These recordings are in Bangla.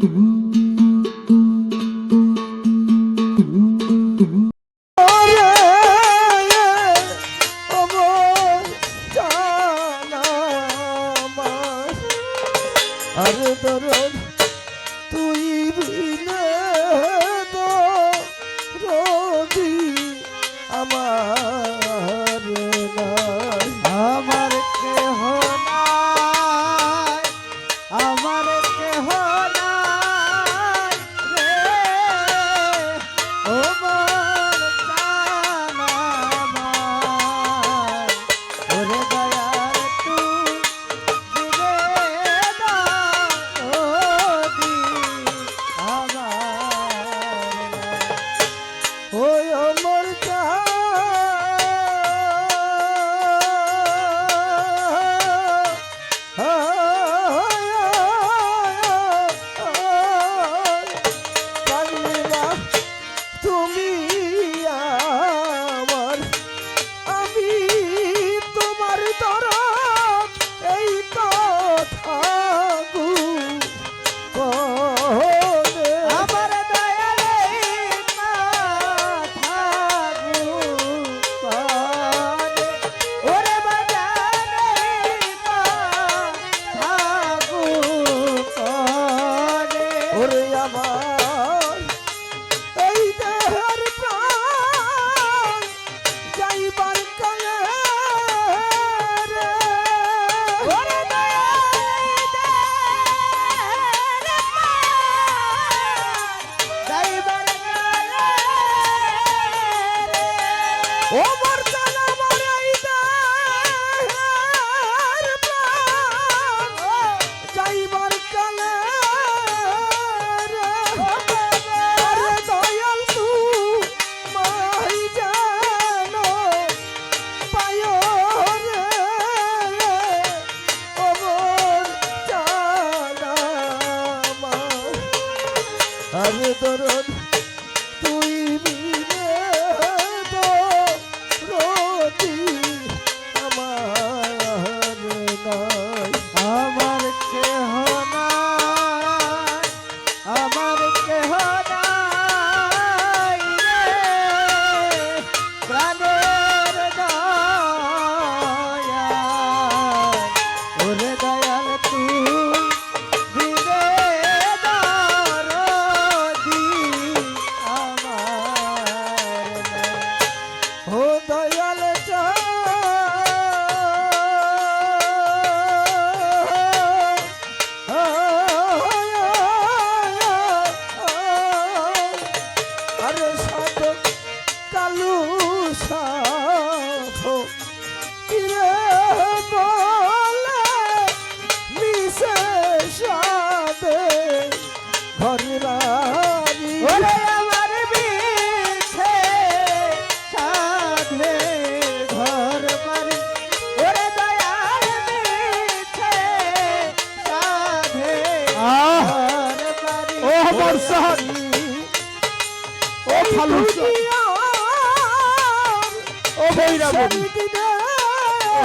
Mm-hmm. ও মোর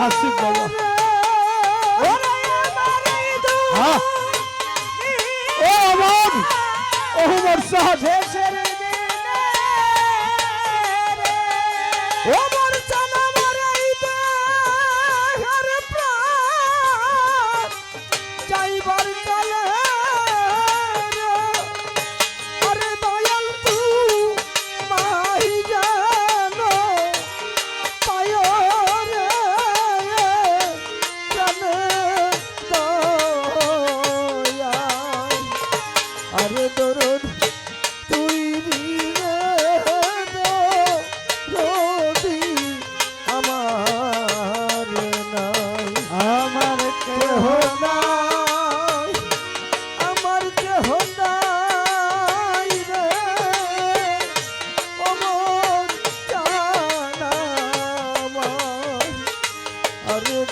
হাসিব বাবা। হ্যাঁ। ও আমার ও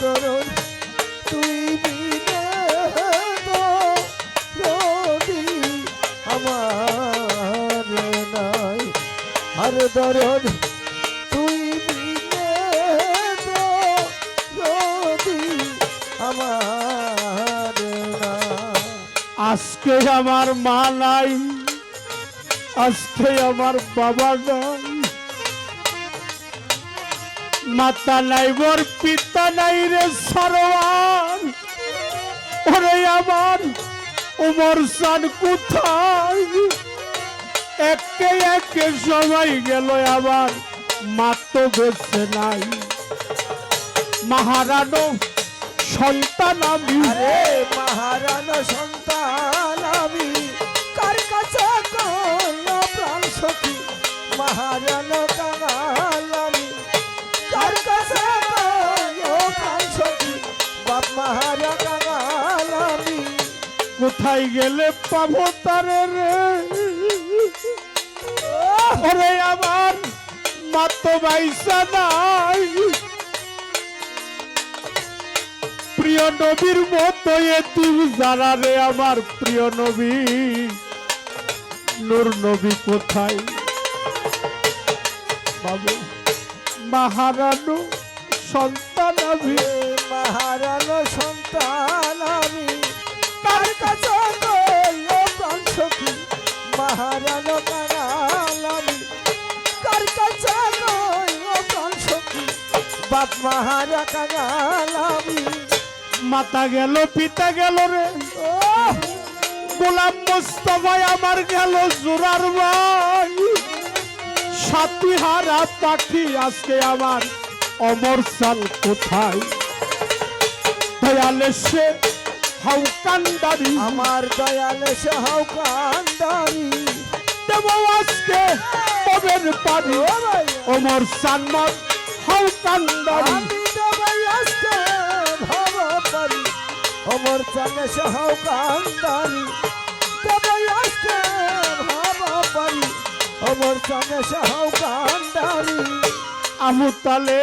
করুন তুই রবি আমার নাই। আর দরদ, তুই রবি আমার আজকে আমার মা নাই, আজকে আমার বাবা নাই। মাতা নাই মোর পিতা নাই রে সরওয়ার ওরে আমার উমর সান কোথায়? একে একে সবাই গেল আমার মা বেছে নাই। মহারানো সন্তান আমি। মহারান সন্তান আমি, কার কাছে কোথায় গেলে পাবো তারে রে? ওরে আমার মা তো বাইসা নাই। প্রিয় নবীর মতো এতিম যারা রে আমার প্রিয় নবী? নূর নবী কোথায়? বাবু, মহারানু সন্তান আমি মহারান সন্তান আমি কার কাছে প্রাণ সখী মহারান কাঙাল আমি। কার কাছে প্রাণ সখী বাপ মহারা কাঙাল মাতা গেল পিতা গেল রে। গোলাম মোস্তফায় আমার গেল জোরার ভাই। সাথী হারা পাখি আজকে আমার অমর সাল কোথায়? দয়ালে সে হাউকান্দারি আমার দয়াল সহাও কান্দারি। দেব আজকে কবের পারি। অমর সান্নার হাউকান্দারি আমি দেবাই আজকে ভাব পারি। অমর চালে সহাও কান্দারি। দেবাই আজকে ভাব পারি। চালে সহাও কান্দারি। আমু তালে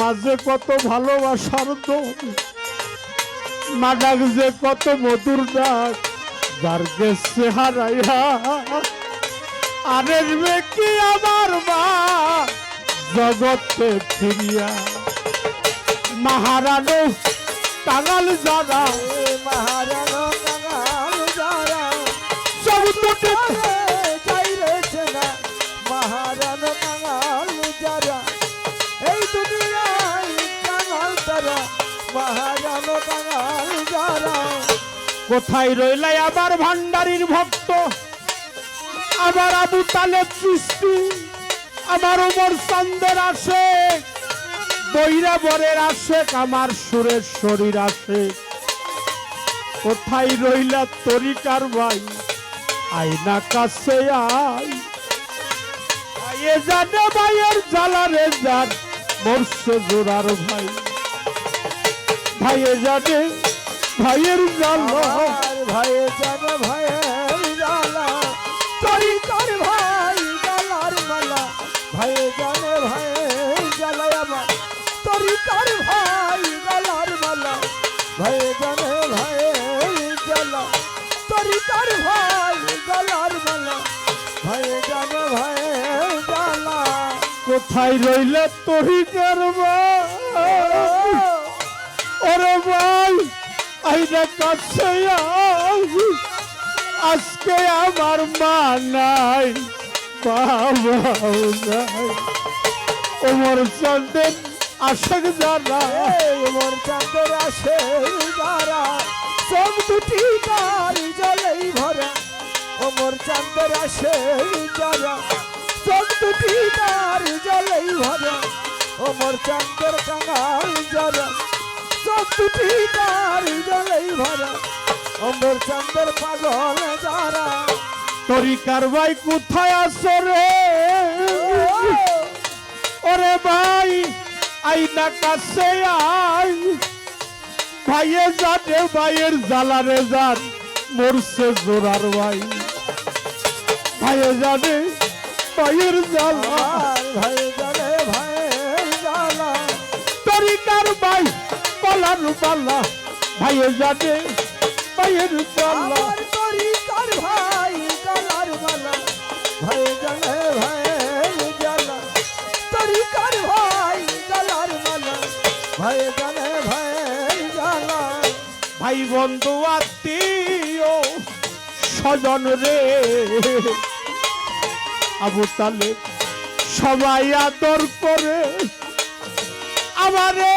মাঝে কত ভালোবাসার দোন মা ডাক যে কত মধুর ডাক যার গেছে হারাইয়া। আরে কি আমার মা জগতে ফিরিয়া। মহারানো টাঙাল যারা মহারানো কাঙাল যারা সব কোথায় রইলাই আবার ভান্ডারির ভক্ত? আমার আবু তালেব সৃষ্টি আমার উমর চন্দের আসে বৈরা বরের আসে আমার সুরের শরীর আসে। কোথায় রইলা তরিকার ভাই আইনা কাছে আই আইয়ে জানে ভাইয়ের জ্বালারে যান মরছে জোরার ভাই। ভাইয়ে জানে ভাইয়ের আর ভয়ে জান ভয়ের জ্বালা। তরিকার ভাই জ্বালার মালা। ভয়ে জানে ভয়ে জ্বালায় আমার। তরিকার ভাই জ্বালার মালা। ভয়ে জানে ভয়ে জ্বালা। তরিকার ভাই জ্বালার মালা। ভয়ে জ্বালা। কোথায় রইলে ভাই ভাই আইনা কাছে। আজকে আমার মা নাই, বাবাও ওমর চন্দ্রের আশাক যারা। এই মোর চাঁদের আসে যারা। সব দুটি তার জলেই ভরা। ও মোর চাঁদের আসে যারা। সব দুটি তার জলেই ভরা। ও মোর চাঁদের কাঙাল যারা। সব দুটি তার জলেই ভরা ও মোর চাঁদের পাগল যারা তরিকার ভাই কোথায় আসো রে ওরে ভাই আইনা কাছে আই ভাইয়ে জানে ভাইয়ের জ্বালারে যান মরছে জোরার ভাই ভাইয়ে জানে ভাইয়ের জ্বালা ভাই পালার পালা ভাইয়ে জানে ভাইয়ের জ্বালা ভাই গলার মালা ভাই জানে ভাই জ্বালা তরিকার ভাই গলার মালা ভাই জানে ভাই জ্বালা ভাই বন্ধু আত্মীয় স্বজন রে। আবু তালে সবাই আদর করে আমারে।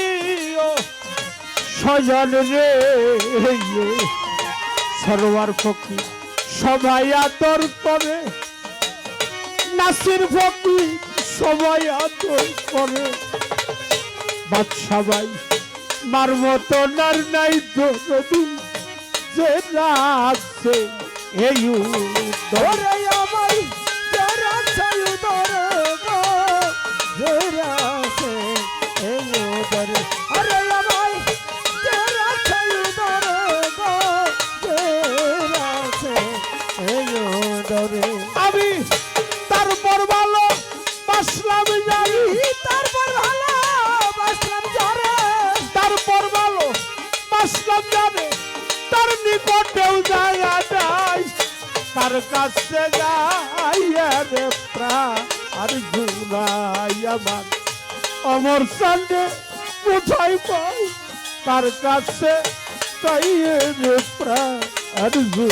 স্বজন রে। সরোয়ার ফকি সবাই আদর করে। নাসির ফকি সবাই আদর করে। বাদশাহ মার মতো নার নাই দরদি। যে রাখছে এই উত্তর। কাছে অমর সঙ্গে কোথায় পাই? তার কাছে আদর যে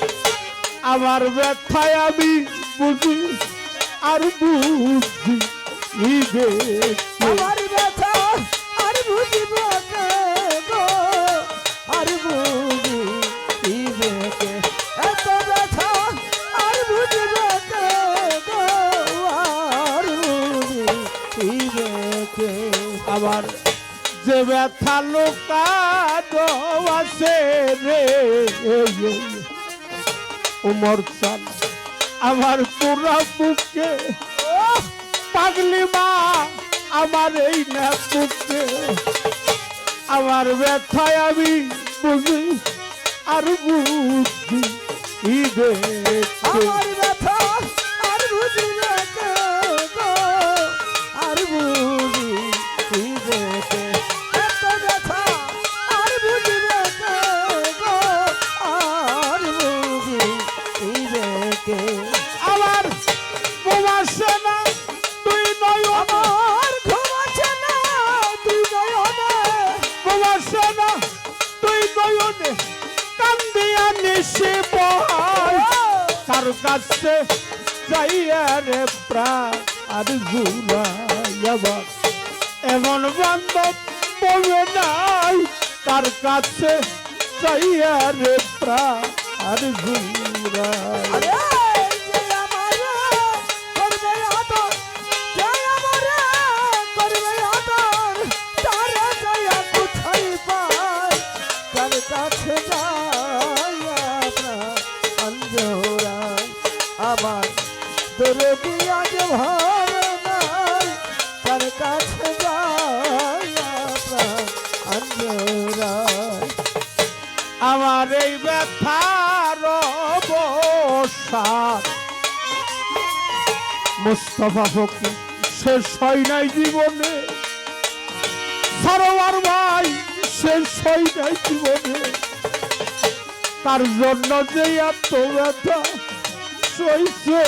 আমার ব্যথায় আমি বুঝি আর বুঝি আমার ব্যথা আর গো। আর এত ব্যথা আর আমার যে ব্যথা লোকানো আছে রে। উমর চান আমার পুরা বুকে। পাগলি মা, আমার এই না বুকে আমার ব্যথায় আমি বুঝি আর বুঝি ঈদে আমার ব্যথা। তার কাছে যাইয়া রে প্রাণ আর জুলাইয়াবা এমন বান্ধব বলবে নাই, তার কাছে যাইয়া রে প্রাণ আর জুলাই আমার এই ব্যথার মুস্তফা ফকির, শেষ হয় নাই জীবনে। সরোয়ার ভাই, শেষ হয় নাই জীবনে। তার জন্য যে এত ব্যথা সইছে